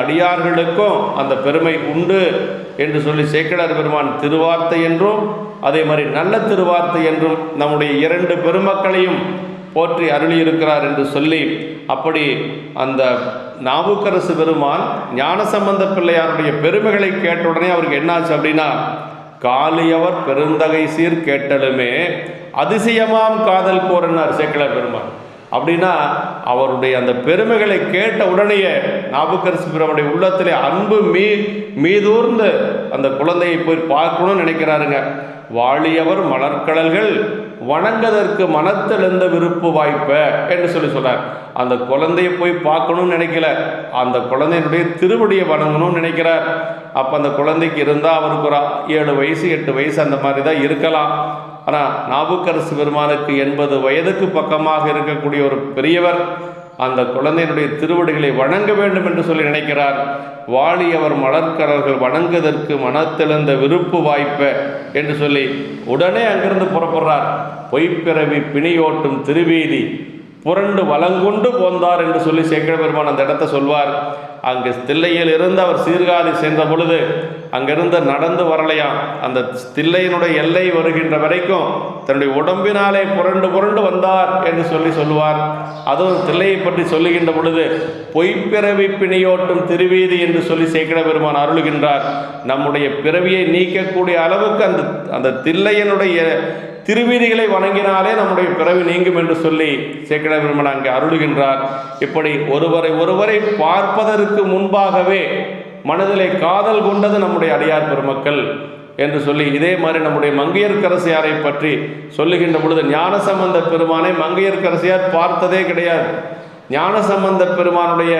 அடியார்களுக்கும் அந்த பெருமை உண்டு என்று சொல்லி சேக்கடார் பெருமான் திருவார்த்தை என்றும் அதே மாதிரி நல்ல திருவார்த்தை என்றும் நம்முடைய இரண்டு பெருமக்களையும் போற்றி அருளியிருக்கிறார் என்று சொல்லி அப்படி அந்த நாவுக்கரசு பெருமான் ஞானசம்பந்த பிள்ளையாருடைய பெருமைகளை கேட்ட உடனே அவருக்கு என்னாச்சு அப்படின்னா காளியவர் பெருந்தகை சீர் கேட்டலுமே அதிசயமாம் காதல் கோரனார் சேக்கிழார் பெருமான். அப்படின்னா அவருடைய அந்த பெருமைகளை கேட்ட உடனேயே நாபுக்கரசு பெருமானுடைய உள்ளத்திலே அன்பு மீ மீதூர்ந்து அந்த குழந்தையை போய் பார்க்கணும்னு நினைக்கிறாருங்க. வாழியவர் மலர்கடல்கள் வணங்கதற்கு மனத்தெழுந்த விருப்பு வாய்ப்ப என்று சொல்லி சொல்றார். அந்த குழந்தையை போய் பார்க்கணும்னு நினைக்கல. அந்த குழந்தையினுடைய திருவடியை வணங்கணும்னு நினைக்கிறார். அப்போ அந்த குழந்தைக்கு இருந்தால் அவருக்கு ஒரு ஏழு வயசு எட்டு வயசு அந்த மாதிரி தான் இருக்கலாம். ஆனால் நாவுக்கரசு பெருமானுக்கு எண்பது வயதுக்கு பக்கமாக இருக்கக்கூடிய ஒரு பெரியவர் அந்த குழந்தையினுடைய திருவடிகளை வணங்க வேண்டும் என்று சொல்லி நினைக்கிறார். வாழியவர் மலர்கரர்கள் வணங்குவதற்கு மனத்தெழுந்த விருப்பு வாய்ப்ப என்று சொல்லி உடனே அங்கிருந்து புறப்படுறார். பொய்ப்பிறவி பிணியோட்டும் திருவீதி புரண்டு வலங்குண்டு போந்தார் என்று சொல்லி சேக்கிர பெருமான் அந்த இடத்த சொல்வார். அங்கு தில்லையில் இருந்து அவர் சீர்காழி சென்ற பொழுது அங்கிருந்து நடந்து வரலையாம். அந்த தில்லையினுடைய எல்லை வருகின்ற வரைக்கும் தன்னுடைய உடம்பினாலே புரண்டு புரண்டு வந்தார் என்று சொல்லி சொல்லுவார். அதுவும் தில்லையை பற்றி சொல்லுகின்ற பொழுது பொய்ப்பிறவி பிணியோட்டும் திருவீதி என்று சொல்லி சேக்கிட பெருமான் அருளுகின்றார். நம்முடைய பிறவியை நீக்கக்கூடிய அளவுக்கு அந்த அந்த தில்லையனுடைய திருவீதிகளை வணங்கினாலே நம்முடைய பிறவி நீங்கும் என்று சொல்லி சேக்கிட பெருமான் அங்கே அருளுகின்றார். இப்படி ஒருவரை ஒருவரை பார்ப்பதற்கு முன்பாகவே மனதிலே காதல் கொண்டது நம்முடைய அடியார் பெருமக்கள் என்று சொல்லி இதே மாதிரி நம்முடைய மங்கையர்க்கரசியாரை பற்றி சொல்லுகின்ற பொழுது ஞானசம்பந்த பெருமானை மங்கையர்க்கரசியார் பார்த்ததே கிடையாது. ஞானசம்பந்த பெருமானுடைய